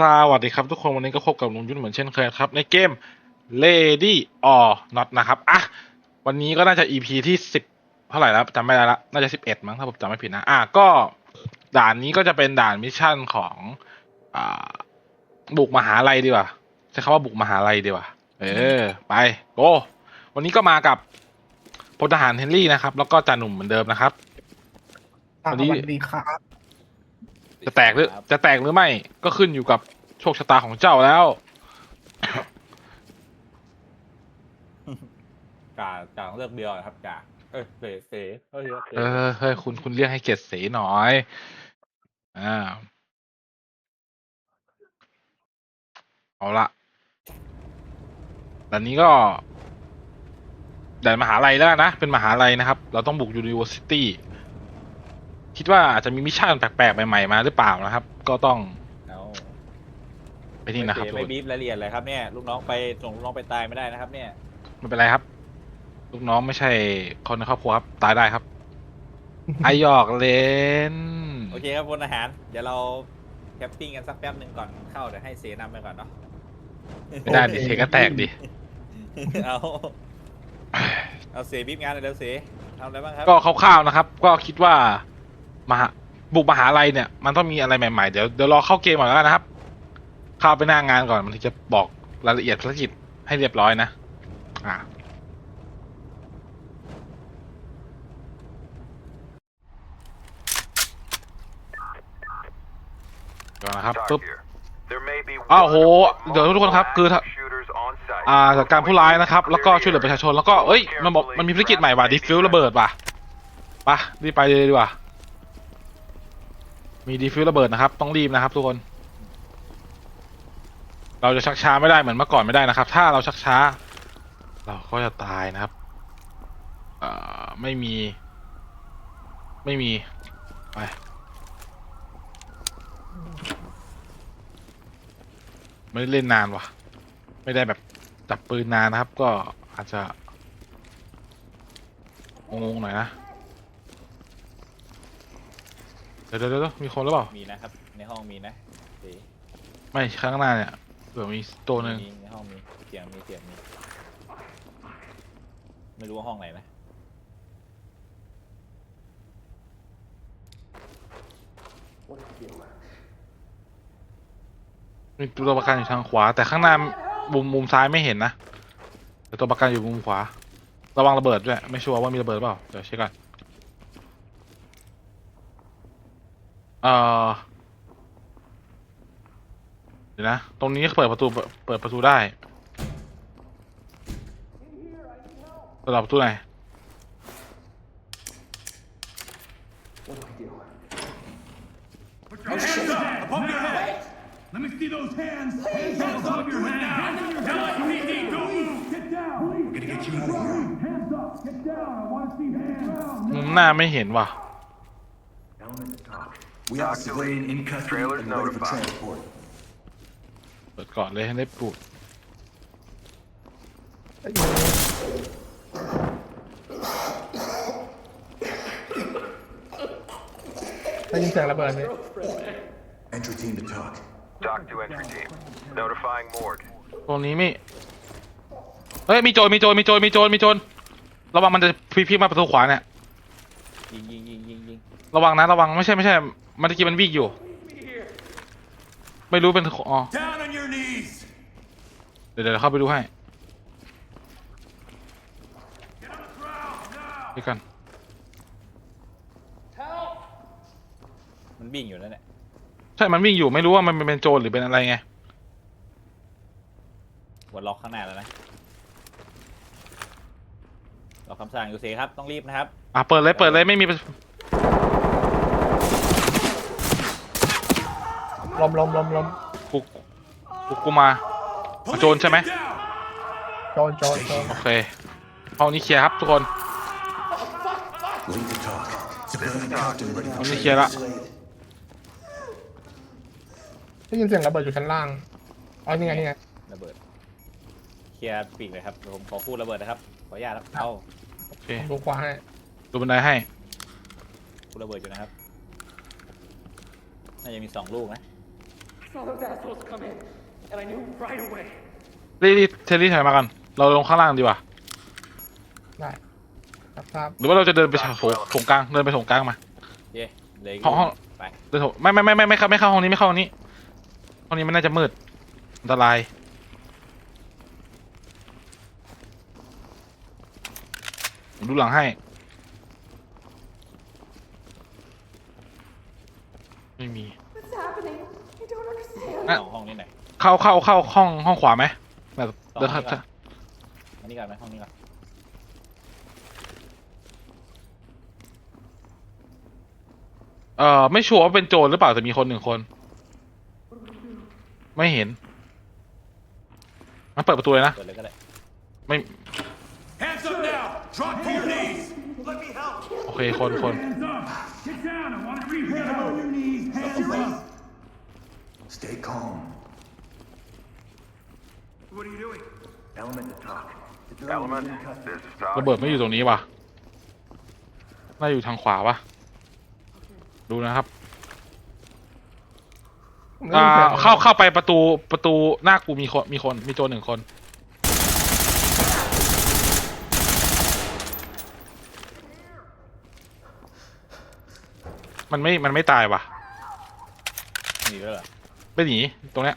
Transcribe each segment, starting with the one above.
สวัสดีครับทุกคนวันนี้ก็พบกับลุงยุ่นเหมือนเช่นเคยครับ ในเกม Lady or Not นะครับอะวันนี้ก็น่าจะ EP ที่สิบเท่าไหร่แล้วจำไม่ได้ละน่าจะสิบเอ็ดมั้งถ้าผมจำไม่ผิดนะอะก็ด่านนี้ก็จะเป็นด่านมิชชั่นของอ่าบุกมหาลัยดีกว่าใช้คำว่าบุกมหาลัยดีกว่าเออ ไปโกวันนี้ก็มากับพลทหารเฮนรี่นะครับ แล้วก็จ่าหนุ่มเหมือนเดิมนะครับสวันนี้วัสดีครับ จะแตกหรือจะแตกหรือไม่ก็ขึ้นอยู่กับโชคชะตาของเจ้าแล้ว จ่าจ่าต้องเลือกเดียวครับจ่าเอ้ยเสเสเอ้ยเสเออเฮ้ยคุณคุณเรียกให้เกียรติเสหน่อยอ่าเอาละแต่นี้ก็ด่านมหาลัยแล้วนะ เป็นมหาลัยนะครับ เราต้องบุก University คิดว่าอาจจะมีมิชชั่นแปลกๆใหม่ๆมาหรือเปล่านะครับ ก็ต้องเอาไปนี่นะครับเสทุกไม่คนบีบรายละเอียดเลยครับเนี่ยลูกน้องไปส่งลูกน้องไปตายไม่ได้นะครับเนี่ยไม่เป็นไรครับ ลูกน้องไม่ใช่คนในครอบครัวครับ ตายได้ครับ ไอหยอกเล่นโอเคครับพลอาหาร เดี๋ยวเราแคปปิ้งกันสักแป๊บหนึ่งก่อนเข้าเดี๋ยวให้เสนำไปก่อนเนาะ ไม่ได้ดิเทก็แตกดิ เอาเอาเสบีบงานเลยเดี๋ยวเสทำอะไรบ้างครับก็คร่าวๆนะครับ ก็คิดว่า มหาบุกมหาลัยเนี่ยมันต้องมีอะไรใหม่ๆ เดี๋ยวเดี๋ยวรอเข้าเกมก่อนแล้วกันนะครับ เข้าไปหน้างานก่อนมันถึงจะบอกรายละเอียดภารกิจให้เรียบร้อยนะ อ่าก่อนนะครับปุ๊บอ้าวโห เดี๋ยวทุกคนครับ คือถ้าอ่าจัดการผู้ร้ายนะครับ แล้วก็ช่วยเหลือประชาชน แล้วก็เอ้ย มันบอก มันมีภารกิจใหม่ว่ะดิฟิวระเบิดว่ะไปะรีบไปเลยดีกว่า มีดิฟิวระเบิดนะครับ ต้องรีบนะครับทุกคน เราจะชักช้าไม่ได้เหมือนเมื่อก่อนไม่ได้นะครับ ถ้าเราชักช้า เราก็จะตายนะครับเอ่อไม่มี ไม่มี ไป ไม่ได้เล่นนานว่ะ ไม่ได้แบบจับปืนนานนะครับ ก็อาจจะงงๆหน่อยนะ เดี๋ยวเดี๋ยวเดี๋ยวมีคนหรือเปล่า มีนะครับ ในห้องมีนะเสไม่ข้างหน้าเนี่ยเผื่อมีตัวหนึ่งมีในห้องมีเสียงมีเสียงมี ไม่รู้ว่าห้องไหนนะมีตัวประกันอยู่ทางขวา แต่ข้างหน้ามุมมุมซ้ายไม่เห็นนะแต่ตัวประกันอยู่มุมขวา ระวังระเบิดด้วยไม่ชัวร์ว่ามีระเบิดเปล่าเดี๋ยวเช็คก่อน เอ่อเดี๋ยวนะ ตรงนี้เปิดประตู เปิดประตูได้เปิดประตูไหน Put your hands up! Above your head! Let me see those hands! Hands up your head! LSPD, don't move! Get down! We're gonna get you out of here. Hands up! Get down! I wanna see hands! มุมหน้าไม่เห็นว่ะ Element to talk. We have a civilian in custody Trailers and ready for notified. transport. เปิดก่อนเลยให้ได้ปูดได้ยินเสียงระเบิดไหม Entry team to talk. Talk to entry team. Notifying morgue. ตรงนี้ไม่เฮ้ยมีโจรมีโจรมีโจรมีโจรมีโจรระวังมันจะพลิกๆมาประตูขวาเนี่ยยิงยิงยิงยิงยิง ระวังนะระวังไม่ใช่ไม่ใช่มันตะกี้มันวิ่งอยู่ ไม่รู้เป็นอ๋อ Down on your knees! เดี๋ยวเดี๋ยวเข้าไปดูให้ Get on the ground now! ด้วยกันมันวิ่งอยู่นั่นแหละใช่มันวิ่งอยู่ไม่รู้ว่ามันเป็นโจรหรือเป็นอะไรไงกดล็อกข้างหน้าแล้วนะล็อกคำสั่งอยู่เสครับต้องรีบนะครับ อะเปิดเลยเปิดเลยไม่มี ล้มล้มล้มล้มกูกูกูมามาโจรใช่ไหม Get down! โจรโจรโจรโอเคห้องนี้เคลียร์ครับทุกคน Lead to talk. Civilian cuffed and ready for Ông đi transport. kia đó. ได้ยินเสียงระเบิดอยู่ชั้นล่างอ๋อนี่ไงนี่ไงระเบิด เคลียร์ปีกเลยครับเดี๋ยวผมขอพูดระเบิดนะครับ ขออนุญาตครับเอาโอเคดูขวาให้ดูบันไดให้พูดระเบิดอยู่นะครับ น่าจะมีสองลูกนะ saw those assholes come in, and I knew right away. รีรีเทลลี่ถอยมากัน เราลงข้างล่างดีกว่า ได้ครับทราบหรือว่าเราจะเดินไปโถงโถงกลาง เดินไปโถงกลางมา เย่เหลยห้องห้องไปเดินโถงไม่ไม่ไม่ไม่ไม่เข้าไม่เข้าห้องนี้ไม่เข้าห้องนี้ ห้องนี้มันน่าจะมืด อันตราย ผมดูหลังให้ ไม่มี What's happening? I don't understand. อะห้องห้องนี้ไหนอยเข้าเข้าเข้าห้องห้องขวาไหมแบบเดินห้องนี้ก่อนถ้าอันนี้ก่อนไหมห้องนี้ก่อนเอ่อไม่ชัวร์ว่าเป็นโจรหรือเปล่าแต่มีคนหนึ่งคน ไม่เห็น มันเปิดประตูเลยนะเปิดเลยก็ได้ไม่ Hands up now! Drop to your knees! Let me help! โอเคคนคน Hands up! Get down! I want to see hands on your knees! Hands up! Stay calm. What are you doing? Element to talk. The drone is Element, in custody. this is Doc. ระเบิดไม่อยู่ตรงนี้ว่ะน่าอยู่ทางขวาปะดูนะครับผมได้อ่ายินสียงเข้าเข้าไปประตูประตูหน้ากูมีคนมีคนมีโจรหนึ่งคน มันไม่มันไม่ตายว่ะมีด้วยเหรอ ไม่หนีตรงเนี้ย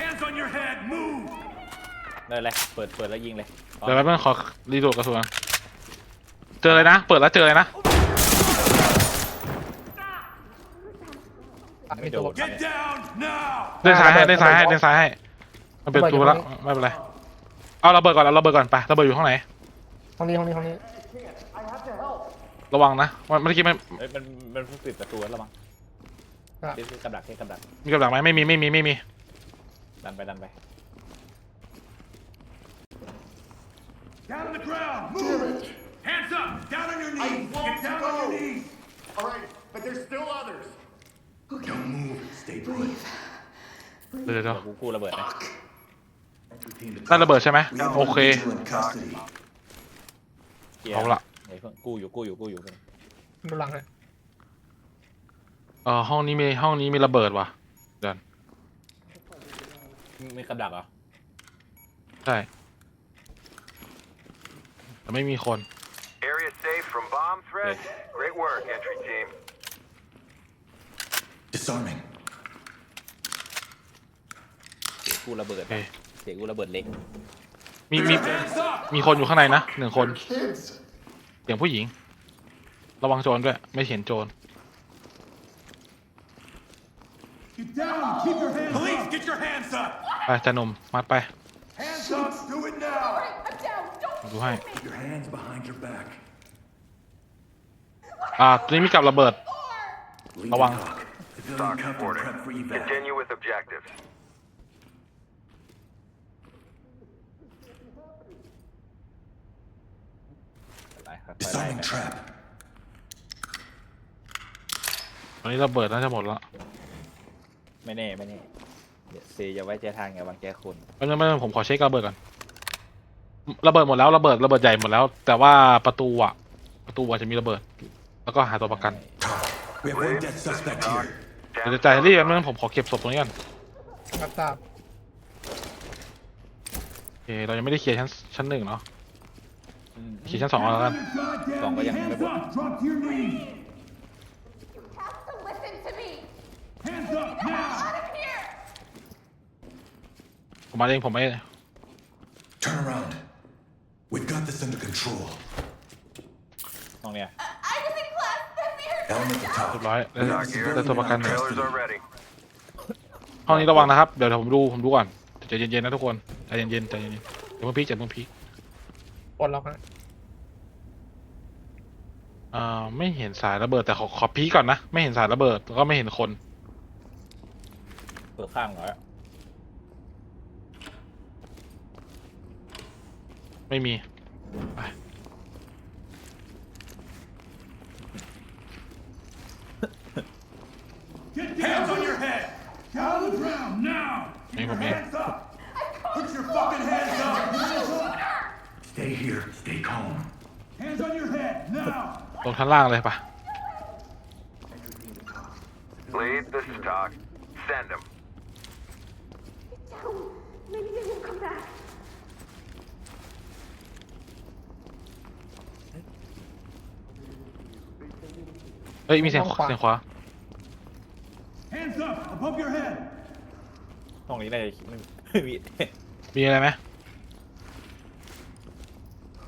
Hands on your head! Move! ได้เลยเปิดเปิดแล้วยิงเลยเดี๋ยวแป๊บนึงขอรีโหลดกระสุนก่อนเจอเลยนะ เปิดแล้วเจอเลยนะอะไม่มีโดตัวน Get down now! เดินซ้ายให้ระเบิเดิดนซ้ายให้ระเบิดเดินซ้ายให้ มันเปิดประตูแล้วระเบิดอยู่ไม่เป็นไร เอาระเบิดก่อนเอาระเบิดก่อนไประเบิดอยู่ข้างไหน ห้องนี้ห้องนี้ห้องนี้ ระวังนะมันเมื่อกี้มันเอ้ยมันมันเพิ่งปิดประตูแล้วมั้งครับเดี๋ยวกำดักเดี๋ยวกำดักมีกับดักไหมไม่มีไม่มีไม่มีดันไปดันไป Down on the ground! Move! Hands up! Down on your knees! Get down on your knees! All right, but there's still others. Don't move. Stay put. เดี๋ยวเดี๋ยวเดี๋ยวเดี๋ยวกูกู้ระเบิดนะ Entry team to นั่นระเบิดใช่ไหม We have โอเค individual in custody. เกียร์เอาละเดี๋ยวเพิ่งกู้อยู่กู้อยู่กู้อยู่เพิ่งดูหลังให้เออห้องนี้มีห้องนี้มีระเบิดว่ะเดี๋ยวมีกำดักเหรอใช่แต่ไม่มีคน Area safe from bomb threat. Great work, entry team. Disarming. เสียกู้ระเบิดโอเคเสียกู้ระเบิดเล็กมีมีมีคนอยู่ข้างในนะหนึ่งคน Kids. เสียงผู้หญิง ระวังโจรด้วย ไม่เห็นโจร Get down! Keep your hands Police, get your hands up! ไปจะนมมัดไป Hands up! Do it now! I'm down. Don't ดูให้ Keep your hands behind your back. อ่าตัวนี้มีกับระเบิด Lead ระ to วัง talk. Civilian Talk cuffed and reporting. prepped for evac. Continue with objectives. ครับไปไล่ Disarming ไป trap. ตอนนี้ระเบิดน่าจะหมดแล้วไม่แน่ไม่แน่เดี๋ยวเซอย่าไว้ใจทางอย่าวางใจคนไม่ไม่ไม่ผมขอเช็คระเบิดก่อนระเบิดหมดแล้วระเบิดระเบิดใหญ่หมดแล้ว แต่ว่าประตูอะประตูอาจจะมีระเบิด แล้วก็หาตัวประกัน Talk. We have one dead suspect here. เดี๋ยวจะจ่ายรีบแป๊บนึงผมขอเก็บศพตรงนี้ก่อนรับทราบโอเคเรายังไม่ได้เคลียร์ชั้นชั้นหนึ่งเนาะ อืมเคลียร์ชั้นสองเอาแล้วกัน Goddamn Don't go down, hands go up! Drop to your knees! You have to listen to me. Hands up now! Out of here. ผมมาเองผมไม่ Turn around. We've got this under control. ห้องเนี้ย I was in class. Let me hear Element to เรียบ talk. ร้อยได้ Doc ได้ here. ตัวประกันหนึ่ง Trailers are ready. ห้องนี้ระวังนะครับเดี๋ยวเดี๋ยวผมดูผมดูก่อนใจเย็นๆนะทุกคนใจเย็นๆใจเย็นๆเดี๋ยวมึงพีกเดี๋ยวมึงพีก ปลดล็อกนะอ่าไม่เห็นสายระเบิดแต่ขอขอพีกก่อนนะ ไม่เห็นสายระเบิดแล้วก็ไม่เห็นคน เปิดข้างก่อนอะไม่มีไป Get down! Hands on your head! Down on the ground now! Keep Hey, your man. hands up! Put your fucking hands up! Hands up! Stay here. Stay calm. Hands on your head now! ลงชั้นล่างเลยปะ Entry team to talk. Lead, this is Talk. Send him. Get down. Maybe they will come back. เฮ้ย มีเสียงเสียงขวา Hands up above your head. ห้องนี้น่าจะไม่มี มีอะไรไหม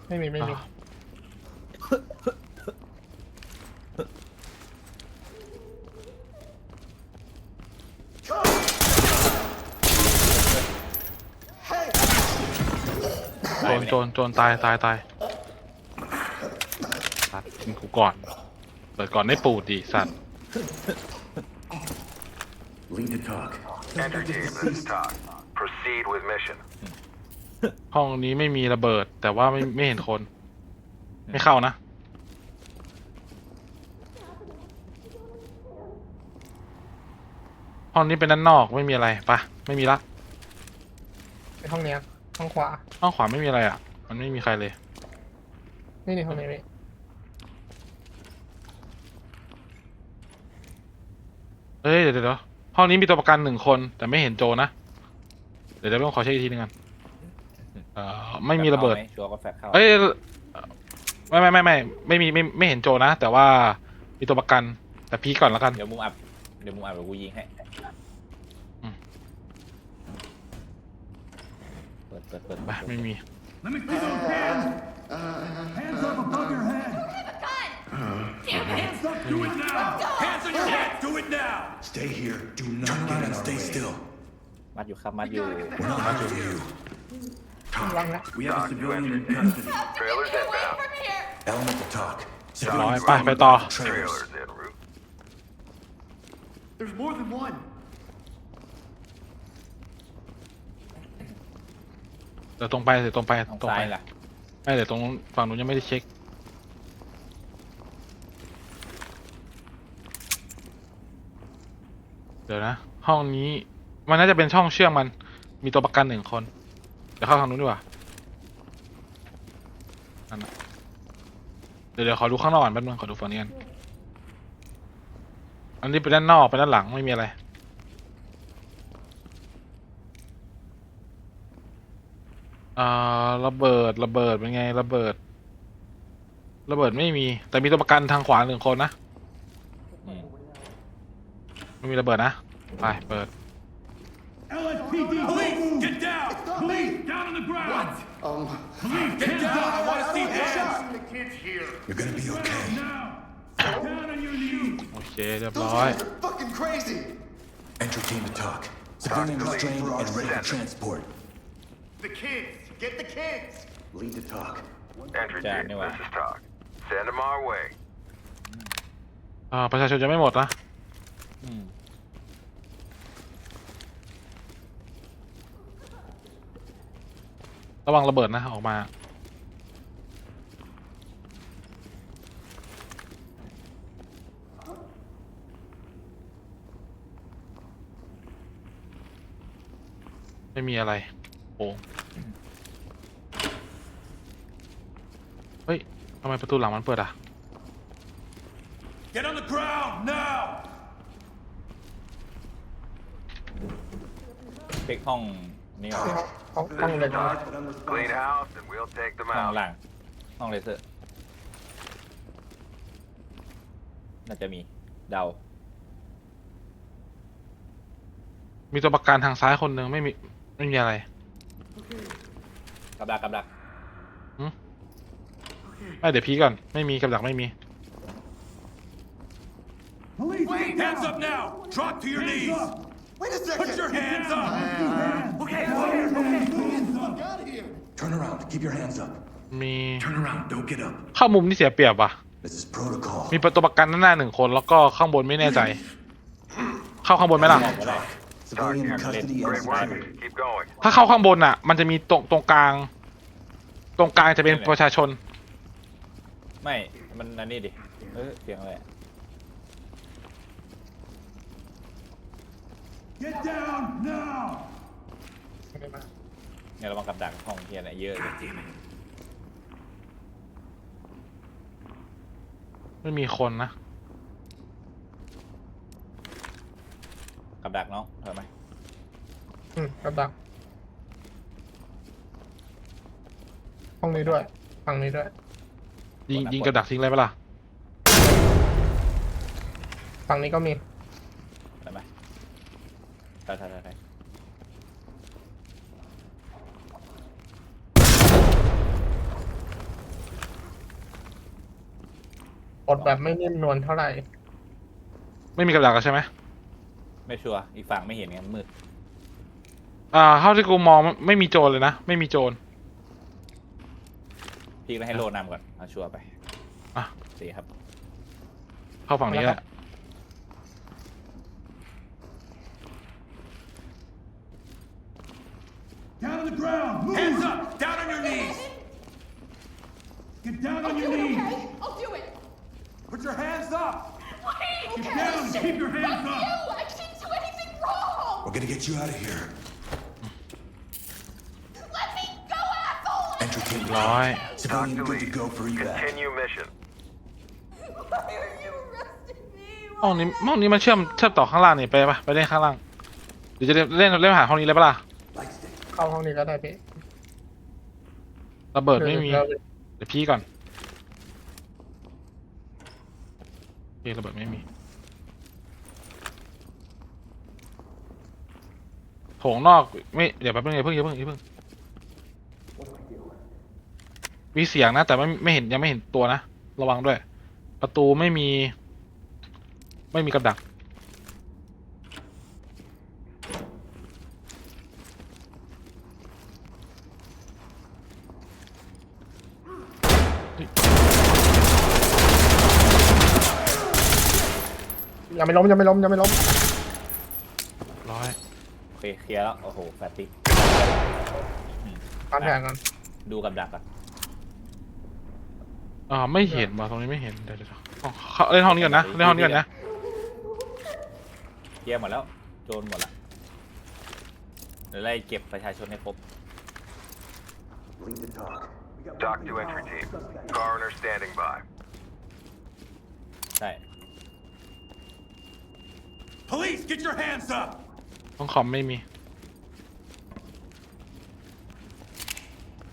ไม่มีไม่มีอะโจรโจรโจรตายตายตายสัตว์ทิ้งกูก่อน เปิดก่อนได้ปูดดิสัตว์ Lead to talk. Enter team, this is Talk. Proceed with mission. ห้องนี้ไม่มีระเบิด แต่ว่าไม่ไม่เห็นคน ไม่เข้านะ ห้องนี้เป็นด้านนอกไม่มีอะไรปะไม่มีละในห้องเนี้ยห้องขวา ห้องขวาไม่มีอะไรอะ มันไม่มีใครเลย นี่นี่ห้องนี้นี่เอ้ยเดี๋ยวเดี๋ยวเดี๋ยวห้องนี้มีตัวประกันหนึ่งคน แต่ไม่เห็นโจนะ เดี๋ยวเดี๋ยวต้องขอเช็คอีกทีนึงกัน เอ่อไม่มีระเบิดแฟข้าไหชัวร์ก็แฟกเข้าเอ้ยไม่ไม่ไม่ไม่ไม่มีไม่ไม่เห็นโจนะ แต่ว่ามีตัวประกัน แต่พีคก่อนแล้วกัน เดี๋ยวมุมอับเดี๋ยวมุมอับเดี๋ยวกูยิงให้อืม เปิดเปิดเปิดไปไม่มี Let me see those hands. Hands up above your head. Damn it. Hands up. Do it now. Hands on your head. Do it now. Stay here. Do not get in and stay still. มัดอยู่ครับมัดอยู่ We're not looking for you. ล่างนะ We have a civilian in custody. Trailers Get away inbound. from here. Element to talk. ร้อย Civilians ไปไปต่อ trailers. Trailers en route. There's more than one. เดี๋ยวตรงไปเดี๋ยวตรงไปทางตรงซ้าไปยล่ะ ไม่เดี๋ยวตรงนู้นฝั่งนู้นยังไม่ได้เช็ค เดี๋ยวนะ ห้องนี้มันน่าจะเป็นช่องเชื่อมมัน มีตัวประกันหนึ่งคนเดี๋ยวเข้าทางนู้นดีกว่านั่นน่ะเดี๋ยวเดี๋ยวขอดูข้างนอกก่อนแป๊บนึงขอดูฝั่งนี้กันอันนี้เป็นด้านนอกเป็นด้านหลังไม่มีอะไร อ่าระเบิดระเบิดเป็นไงระเบิด ระเบิดไม่มี แต่มีตัวประกันทางขวาหนึ่งคนนะอืมไม่มีระเบิดนะไปเปิด LSPD. Um. Get, down. down. I want to see hands. The kids here. You're gonna be okay. Now. Down on your knees. Oh shit, boy! Those guys are fucking crazy. Entertain the to talk. Civilian restrained and ready seven. for transport. The kids. Get the kids. Lead the talk. Entertain, Chà, team, this is talk. Send them our way. À, bây giờ cho mấy một á. ระวังระเบิดนะ ออกมา ไม่มีอะไร โอ้เฮ้ยทำไมประตูหลังมันเปิดอะ Get on the ground now. เช็คห้อง นี่ก่อนห้องห้องเลยนะ Clean house and we'll take them ห้อง out. ล่างห้องเลเซอร์ น่าจะมี เดา มีตัวประกันทางซ้ายคนหนึ่งไม่มีไม่มีอะไร กับดักกับดักไม่เดี๋ยวพีก่อน ไม่มีกับดักไม่มี Police, hands up now. Drop to your knees. Wait a second! Put your hands up. Okay, Hands up. Get out of here! Turn around. Keep your hands up. มี Turn around. Don't get up. เข้ามุมที่เสียเปรียบอะ This is protocol. มีประตูประกันด้านหน้าหนึ่งคน แล้วก็ข้างบนไม่แน่ใจ เข้าข้างบนไหมล่ะไม่ได้ Civilian in custody and Great work. surviving. Keep going. ถ้าเข้าข้างบนอะ มันจะมีตรงตรงกลาง ตรงกลางจะเป็นประชาชน ไม่ มันอันนี้ดิ เออเสียงอะไรอะ Get down now. เนี่ยระวังกับดักห้องเฮียนะเยอะเลยไม่มีคนนะ กับดักน้องเห็นไหมอืมกับดักห้องนี้ด้วยฝั่งนี้ด้วยยิงยิงกระดักทิ้งเลยปะล่ะฝั่งนี้ก็มีเห็นไหมไปไปไปไป ก ดแบบไม่นิ่มนวลเท่าไหร่ ไม่มีกระดักแล้วใช่ไหมไม่ชัวร์อีกฝั่งไม่เห็นไงมันมืดอ่าเท่าที่กูมองไม่มีโจรเลยนะ ไม่มีโจร พี่ก็ให้โลนำก่อนเอาชัวร์ไปอะ สีครับเข้าฝั่งนี้แหละ your hands up! Wait, Get okay, down. listen. Keep your hands Fuck up. you. I didn't do anything wrong. We're gonna get you out of here. Let me go, asshole. Entry team ร้อย Civilian Talk to good to lead. go for evac. Continue mission. Why are you arresting me? ห้องนี้ห้องนี้มันเชื่อมเชื่อมต่อข้างล่างนี่ไปปะไปเล่นข้างล่างหรือจะเล่นเล่นเล่นหาห้องนี้เลยปะล่ะ Light stick. เข้าห้องนี้ก็ได้พี่ระเบิดไม่มี เดี๋ยวเดี๋ยวพี่ก่อน เอระเบิดไม่มีโถงนอกไม่เดี๋ยวแป๊บนึงอย่าเพิ่งอย่าเพิ่งอย่าเพิ่งมีเสียงนะ แต่ไม่ไม่เห็นยังไม่เห็นตัวนะ ระวังด้วย ประตูไม่มี ไม่มีกระดัก ยังไม่ล้มยังไม่ล้มยังไม่ล้มร้อยโอเคเคลียร์แล้วโอ้โหแฟตติกตามแผนกันดูกับดักก่อนอ่าไม่เห็นว่ะตรงนี้ไม่เห็นเดี๋ยวเดี๋ยวอ๋อเข้าเล่นห้องนี้ก่อนนะเล่นห้องนี้ก่อนนะเคลียร์หมดแล้ว โจรหมดละเดี๋ยวไล่เก็บประชาชนให้ครบ Lead to talk. Dock to entry team. Coroner standing by. ใช่ Police, get your hands up! ห้องคอมไม่มี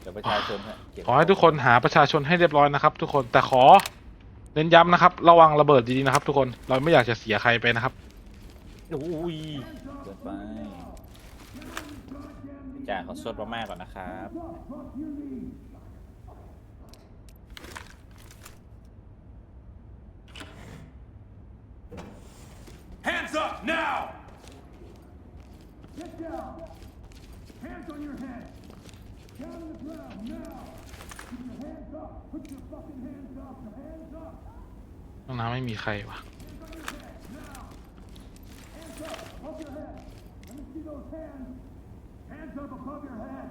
เดี๋ยวประชาชนฮะเก็บขอให้ทุกคนหาประชาชนให้เรียบร้อยนะครับ ทุกคนแต่ขอเน้นย้ำนะครับ ระวังระเบิดดีๆนะครับ ทุกคนเราไม่อยากจะเสียใครไปนะครับ อุ้ยเกินไปจ่าเขาสดมากๆก่อนนะครับ Hands up now! Get down. Hands on your head. Down on the ground now. Keep your hands up. Put your fucking hands up. Your hands up. ห้องน้ำไม่มีใครวะ Hands up above your head. Let me see those hands. Hands up above your head.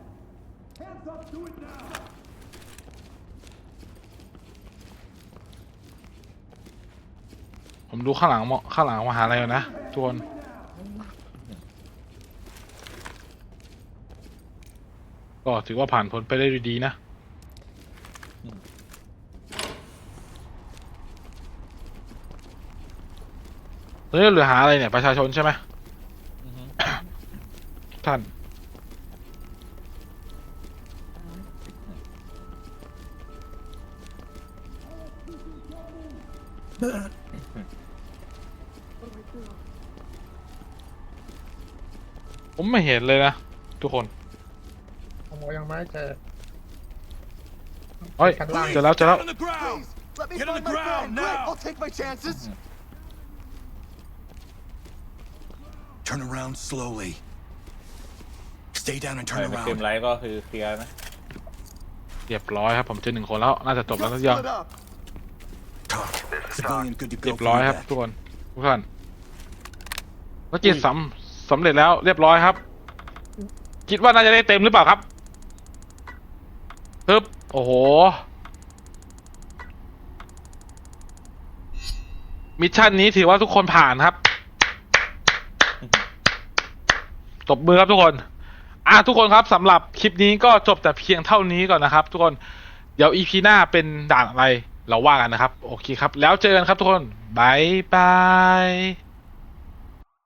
Hands up. Do it now. ผมดูข้างหลังเหมาะข้างหลังมหาลัยก่อนนะทุกคนก็ถือว่าผ่านพ้นไปได้ด้วยดีนะตอนนี้เหลือหาอะไรเนี่ย ประชาชนใช่ไหมท่าน ผมไม่เห็นเลยนะ ทุกคนผมก็ยังไม่เจอเฮ้ยชั้นล่างเจอแล้วเจอแล้ว Down on the ground! Let me Get on find the my ground friend. now. Rick, I'll take my chances. Turn around slowly. Stay down and ใช่ turn ไม่เต็ม around. ไรก็คือเคลียร์นะเรียบร้อยครับผมเจอหนึ่งคนแล้ว น่าจะจบแล้วทุกอย่าง Split up. Talk. This is Civilian good to เรีย go บ for ร้อยครับ evac. ทุกคนทุกท่านภารกิจสำ สำเร็จแล้วเรียบร้อยครับ คิดว่าน่าจะได้เต็มหรือเปล่าครับฮึบโอ้โหมิชชั่นนี้ถือว่าทุกคนผ่านครับตบมือครับทุกคน อะทุกคนครับสำหรับคลิปนี้ก็จบแต่เพียงเท่านี้ก่อนนะครับ ทุกคนเดี๋ยวอีพีหน้าเป็นด่านอะไรเราว่ากันนะครับ โอเคครับ แล้วเจอกันครับทุกคนบายบาย